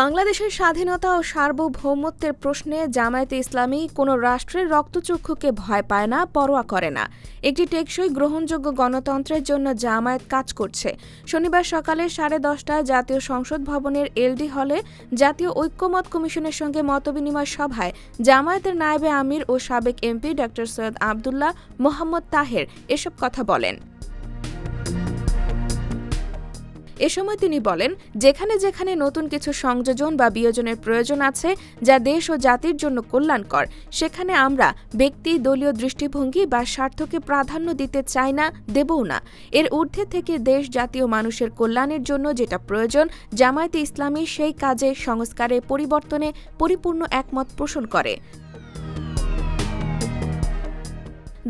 বাংলাদেশের স্বাধীনতা ও সার্বভৌমত্বের প্রশ্নে জামায়াতে ইসলামী কোনো রাষ্ট্রের রক্তচক্ষুকে ভয় পায় না, পরোয়া করে না। একটি টেকসই গ্রহণযোগ্য গণতন্ত্রের জন্য জামায়াত কাজ করছে। শনিবার সকালে সাড়ে দশটায় জাতীয় সংসদ ভবনের এলডি হলে জাতীয় ঐক্যমত কমিশনের সঙ্গে মতবিনিময় সভায় জামায়াতের নায়েবে আমির ও সাবেক এমপি ড সৈয়দ আবদুল্লাহ মোহাম্মদ তাহের এসব কথা বলেন। এ সময় তিনি বলেন, যেখানে যেখানে নতুন কিছু সংযোজন বা বিয়োজনের প্রয়োজন আছে, যা দেশ ও জাতির জন্য কল্যাণকর, সেখানে আমরা ব্যক্তি, দলীয় দৃষ্টিভঙ্গি বা স্বার্থকে প্রাধান্য দিতে চাই না, দেবও না। এর ঊর্ধ্বে থেকে দেশ জাতীয় মানুষের কল্যাণের জন্য যেটা প্রয়োজন, জামায়াতে ইসলামী সেই কাজে, সংস্কারে, পরিবর্তনে পরিপূর্ণ একমত পোষণ করে।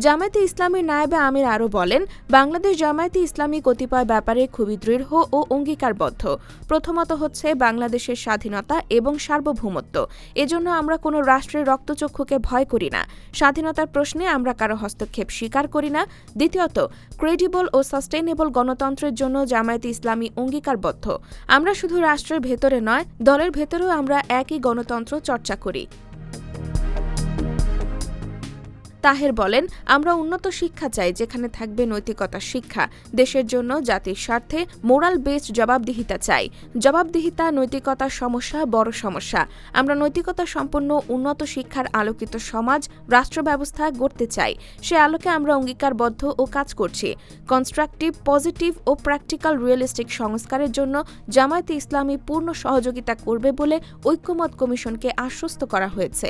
জামায়াতে ইসলামীর নায়েবে আমির আরও বলেন, বাংলাদেশ জামায়াতে ইসলামী কতিপয় ব্যাপারে খুবই দৃঢ় ও অঙ্গীকারবদ্ধ। প্রথমত হচ্ছে বাংলাদেশের স্বাধীনতা এবং সার্বভৌমত্ব। এজন্য আমরা কোনো রাষ্ট্রের রক্তচক্ষুকে ভয় করি না। স্বাধীনতার প্রশ্নে আমরা কারও হস্তক্ষেপ স্বীকার করি না। দ্বিতীয়ত, ক্রেডিবল ও সাস্টেইনেবল গণতন্ত্রের জন্য জামায়াতে ইসলামী অঙ্গীকারবদ্ধ। আমরা শুধু রাষ্ট্রের ভেতরে নয়, দলের ভেতরেও আমরা একই গণতন্ত্র চর্চা করি। তাহের বলেন, আমরা উন্নত শিক্ষা চাই যেখানে থাকবে নৈতিকতা শিক্ষা। দেশের জন্য জাতির স্বার্থে মোরাল বেসড জবাবদিহিতা চাই। জবাবদিহিতা, নৈতিকতার সমস্যা বড় সমস্যা। আমরা নৈতিকতা সম্পন্ন, উন্নত শিক্ষার আলোকিত সমাজ রাষ্ট্র ব্যবস্থা গড়তে চাই। সে আলোকে আমরা অঙ্গীকারবদ্ধ ও কাজ করছি। কনস্ট্রাকটিভ, পজিটিভ ও প্র্যাকটিক্যাল রিয়েলিস্টিক সংস্কারের জন্য জামায়াতে ইসলামী পূর্ণ সহযোগিতা করবে বলে ঐক্যমত কমিশনকে আশ্বস্ত করা হয়েছে।